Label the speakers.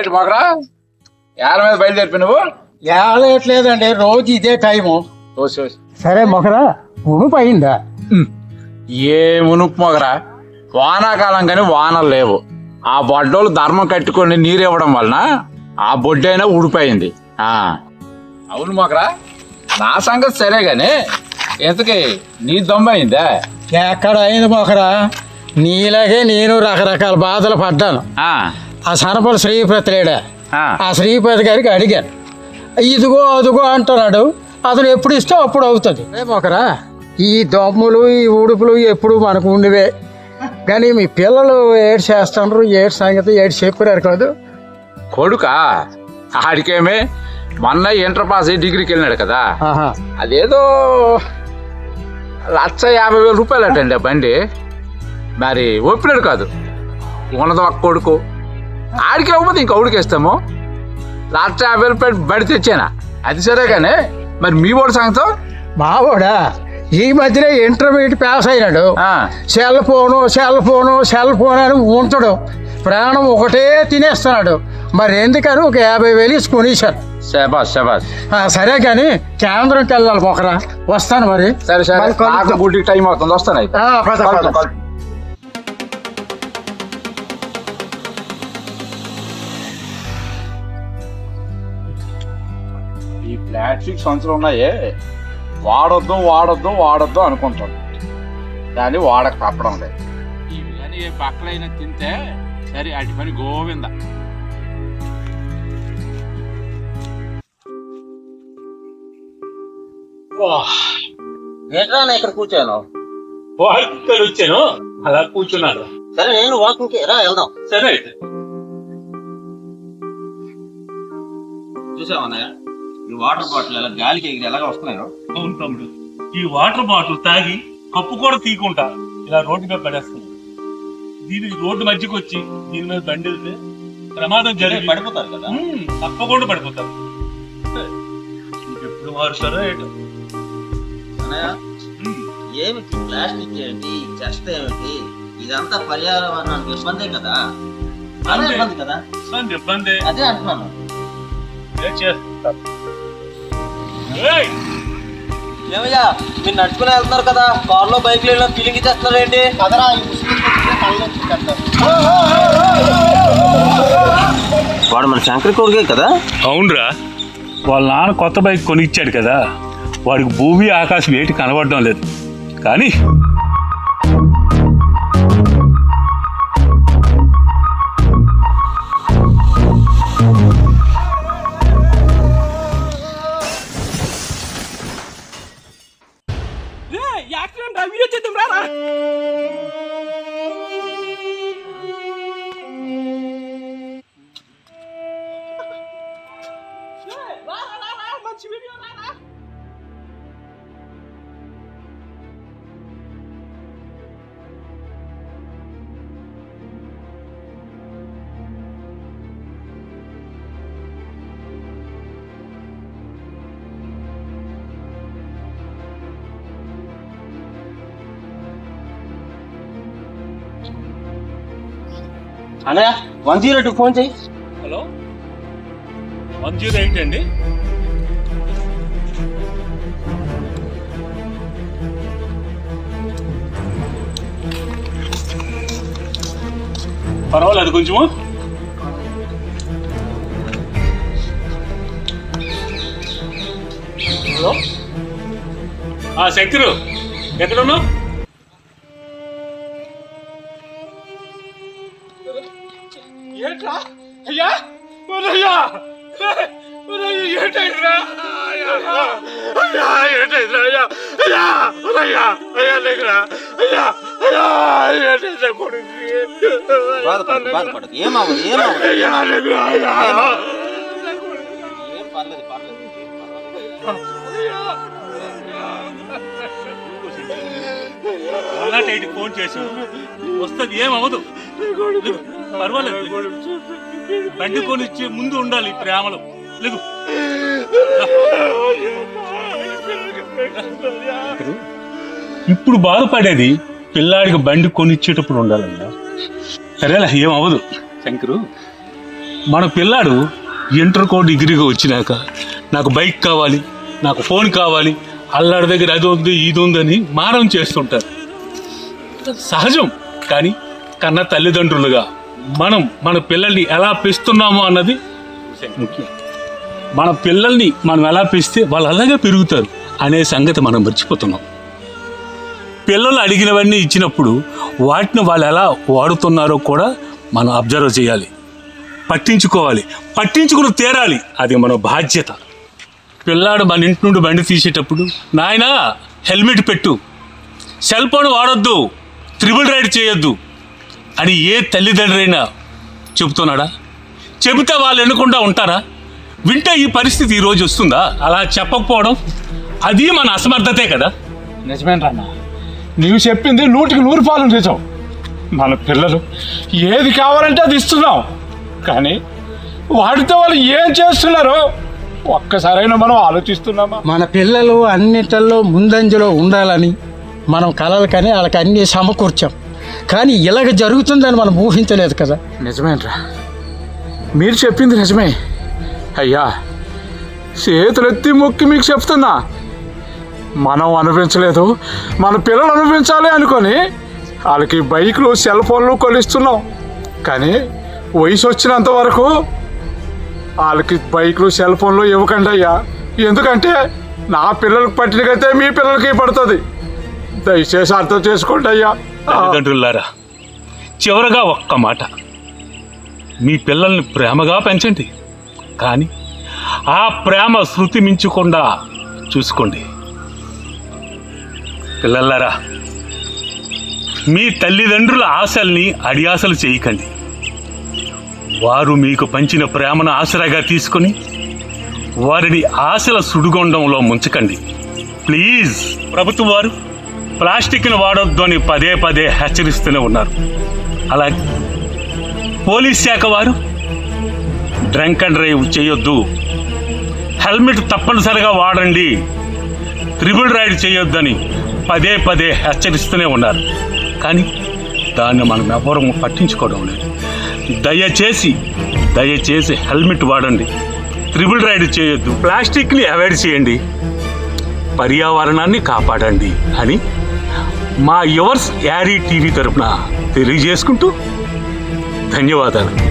Speaker 1: ఏంటి మొగరా ఏళ్ళ మీద బయలుదేరిపి నువ్వు?
Speaker 2: ఏలేట్లేదండి రోజు ఇదే టైము సరే మొగరా ఉడుపు అయిందా?
Speaker 1: ఏ మునుపు మొగరా? వానాకాలం కానీ వానలు లేవు. ఆ బొడ్డోళ్ళు ధర్మం కట్టుకొని నీరు ఇవ్వడం వలన ఆ బొడ్డైనా ఊడిపోయింది అవును మొగరా నా సంగతి సరే గాని ఇంతకీ నీ దొంబయిందా
Speaker 2: ఎక్కడ అయింది మొగరా? నీలాగే నేను రకరకాల బాధలు పడ్డాను.
Speaker 1: ఆ,
Speaker 2: సనపల శ్రీపతి లేడా?
Speaker 1: ఆ.
Speaker 2: శ్రీపతి గారికి అడిగాను. ఇదిగో అదిగో అంటున్నాడు. అతను ఎప్పుడు ఇస్తే అప్పుడు అవుతుంది. ఏ మొకరా ఈ దొమ్మలు ఈ ఉడుపులు ఎప్పుడు మనకు ఉండివే. కానీ మీ పిల్లలు ఏడు చేస్తున్నారు ఏడు సంగతి ఏడు చెప్పారు కాదు.
Speaker 1: కొడుకా ఆడికేమే మొన్న ఇంటర్ పాస్ అయ్యి డిగ్రీకి వెళ్ళినాడు కదా. అదేదో లక్ష యాభై వేల రూపాయలు అటండి ఆ బండి. మరి ఒప్పినాడు కాదు. ఉన్నది ఒక కొడుకు. ఆడికి ఇవ్వకపోతే ఇంక ఊడికి ఇస్తాము లక్ష యాభై వేలు పెట్టి బడి తెచ్చానా? అది సరే కానీ మరి మీ వాడు సంగతం?
Speaker 2: మావాడా ఈ మధ్యనే ఇంటర్మీడియట్ పాస్ అయినాడు. Cell phone cell phone cell phone అని ఉంచడం ప్రాణం ఒకటే తినేస్తున్నాడు. మరి ఎందుకని ఒక యాభై వేలు కొనేశాను
Speaker 1: శబాస్ శబాస్
Speaker 2: సరే కానీ కేంద్రంకి వెళ్ళాలి మొకరా వస్తాను మరి.
Speaker 1: సరే సరే. గుడ్డికి టైం అవుతుంది. వస్తాను ప్లాస్టిక్ సంచులు ఉన్నాయే? వాడొద్దు వాడొద్దు వాడొద్దు అనుకుంటాం కానీ వాడక తప్పడం లేదు. ఇవి కానీ ఏ పక్కలైనా తింటే సరే అటు పని గోవింద.
Speaker 3: నేను ఇక్కడ కూర్చోను?
Speaker 4: వాకింగ్ వచ్చాను. అలా కూర్చున్నాను
Speaker 3: సరే నేను వాకింగ్ రా వెళ్దాం.
Speaker 4: సరే అయితే.
Speaker 3: చూసావా అన్నయ్య? ఈ వాటర్ బాటిల్ ఎలా గాలికి ఎగిరి ఎలాగ వస్తున్నాయో?
Speaker 4: అవును తమ్ముడు. ఈ వాటర్ బాటిల్ తాగి కప్పు కూడా తీయకుండా ఇలా రోడ్డు మీద పడేస్తుంది. దీని రోడ్డు మధ్యకి వచ్చి దీని మీద బండి వెళ్తే ప్రమాదం జరిగి
Speaker 3: పడిపోతారు కదా?
Speaker 4: ఉమ్, తప్పకుండా పడిపోతారు. ఎప్పుడు ఏంటో.
Speaker 3: అన్నయ్య
Speaker 4: ఉమ్,
Speaker 3: ఏమిటి ప్లాస్టిక్ ఏంటి చెత్త ఏమిటి? ఇదంతా పర్యావరణానికి ఇబ్బందే కదా? చాలా. ఇబ్బంది కదా?
Speaker 4: ఇబ్బంది ఇబ్బంది.
Speaker 3: అదే అంటున్నాను.
Speaker 4: ఏం చేస్తారు
Speaker 3: ఏమయ్యా మీరు నడుచుకుని వెళ్తున్నారు కదా కార్లో బైక్లో ఫీలింగ్ ఇచ్చేస్తున్నారు ఏంటి వాడు మన శంకర్ కొడుకే కదా?
Speaker 4: అవునరా. వాళ్ళ నాన్న కొత్త బైక్ కొనిచ్చాడు కదా. వాడికి భూమి ఆకాశం ఏటి కనబడడం లేదు. కానీ
Speaker 3: అన్నయ్య వన్ జీరో టూ ఫోన్ చెయ్యి
Speaker 4: హలో వన్ జీరో ఎయిట్ అండి పర్వాలేదు కొంచెము. హలో? ఆ శంకరు ఎక్కడున్నావు? ఏంటైందిరా? అయ్యా ఏంటైందిరా? అయ్యా అయ్యా అయ్యా అయ్యా లేకురా? అయ్యా అయ్యా ఏంటైందిరా కొడుకు
Speaker 3: బాధపడదు బాధపడదు ఏమవ్వదు ఏమవ్వదు
Speaker 4: అయ్యా లేకురా అయ్యా.
Speaker 3: ఏం పర్లేదు పర్లేదు. ఏం పర్లేదు.
Speaker 4: అలాంటి ఫోన్ చేశాను వస్తుంది ఏమవదు పర్వాలేదు. బండి కొనిచ్చే ముందు ఉండాలి ఈ ప్రేమలో. లేదు. ఇప్పుడు? బాధపడేది పిల్లాడికి బండి కొనిచ్చేటప్పుడు ఉండాలయ్యా సరేలా ఏమవదు శంకరు. మన పిల్లాడు ఇంటర్ కో డిగ్రీగా వచ్చినాక నాకు బైక్ కావాలి నాకు ఫోన్ కావాలి అల్లాడి దగ్గర అది ఉంది ఇది ఉందని మారం చేస్తుంటారు. సహజం కానీ కన్న తల్లిదండ్రులుగా మనం మన పిల్లల్ని ఎలా పెస్తున్నామో అన్నది ముఖ్యం. మన పిల్లల్ని మనం ఎలా పెంచితే వాళ్ళు అలాగే పెరుగుతారు అనే సంగతి మనం మర్చిపోతున్నాం. పిల్లలు అడిగినవన్నీ ఇచ్చినప్పుడు వాటిని వాళ్ళు ఎలా వాడుతున్నారో కూడా మనం అబ్జర్వ్ చేయాలి. పట్టించుకోవాలి. పట్టించుకుని తీరాలి. అది మన బాధ్యత. పిల్లాడు మన ఇంటి నుండి బండి తీసేటప్పుడు నాయనా హెల్మెట్ పెట్టు. సెల్ ఫోన్ వాడొద్దు. త్రిబుల్ రైడ్ చేయొద్దు. అని ఏ తల్లిదండ్రులైనా చెబుతున్నాడా? చెబితే వాళ్ళు ఎన్నుకుండా ఉంటారా? వింటే ఈ పరిస్థితి ఈరోజు వస్తుందా? అలా చెప్పకపోవడం అది మన అసమర్థతే కదా.
Speaker 1: నిజమేంటన్నా నీవు చెప్పింది నూటికి నూరు పాలు నిజం. మన పిల్లలు ఏది కావాలంటే అది ఇస్తున్నాం. కానీ వాడితో వాళ్ళు ఏం చేస్తున్నారో ఒక్కసారైనా మనం ఆలోచిస్తున్నామా?
Speaker 2: మన పిల్లలు అన్నిటిల్లో ముందంజలో ఉండాలని మనం కలలు కానీ వాళ్ళకి అన్నీ సమకూర్చాం. కానీ ఇలాగ జరుగుతుందని మనం ఊహించలేదు కదా.
Speaker 1: నిజమేంట్రా మీరు చెప్పింది నిజమే. అయ్యా చేతులెత్తి మొక్కి మీకు చెప్తున్నా. మనం అనుభవించలేదు మన పిల్లలు అనుభవించాలి అనుకొని వాళ్ళకి బైకులు సెల్ ఫోన్లు కొలుస్తున్నాం కానీ వయసు వచ్చినంత వరకు వాళ్ళకి బైకులు సెల్ ఫోన్లు ఇవ్వకండి అయ్యా. ఎందుకంటే నా పిల్లలకు పట్టినకైతే మీ పిల్లలకి పడుతుంది. దయచేసి అర్థం చేసుకోండి అయ్యా.
Speaker 4: తల్లిదండ్రులారా చివరగా ఒక్క మాట. మీ పిల్లల్ని ప్రేమగా పెంచండి. కానీ ఆ ప్రేమ శృతి మించకుండా చూసుకోండి. పిల్లలారా మీ తల్లిదండ్రుల ఆశల్ని అడియాసలు చేయకండి. వారు మీకు పంచిన ప్రేమను ఆసరాగా తీసుకొని వారిని ఆశల సుడిగుండంలో ముంచకండి. ప్లీజ్ ప్రభుత్వం వారు ప్లాస్టిక్ను వాడొద్దు అని పదే పదే హెచ్చరిస్తూనే ఉన్నారు. అలాగే పోలీస్ శాఖ వారు డ్రంక్ అండ్ డ్రైవ్ చేయొద్దు. హెల్మెట్ తప్పనిసరిగా వాడండి. త్రిబుల్ రైడ్ చేయొద్దని పదే పదే హెచ్చరిస్తూనే ఉన్నారు. కానీ దాన్ని మనం ఎవరూ పట్టించుకోవడం లేదు. దయచేసి దయచేసి హెల్మెట్ వాడండి. త్రిబుల్ రైడ్ చేయొద్దు. ప్లాస్టిక్ని అవాయిడ్ చేయండి. పర్యావరణాన్ని కాపాడండి అని మా యువర్స్ యారీ టీవీ తరపున తెలియజేసుకుంటూ ధన్యవాదాలు.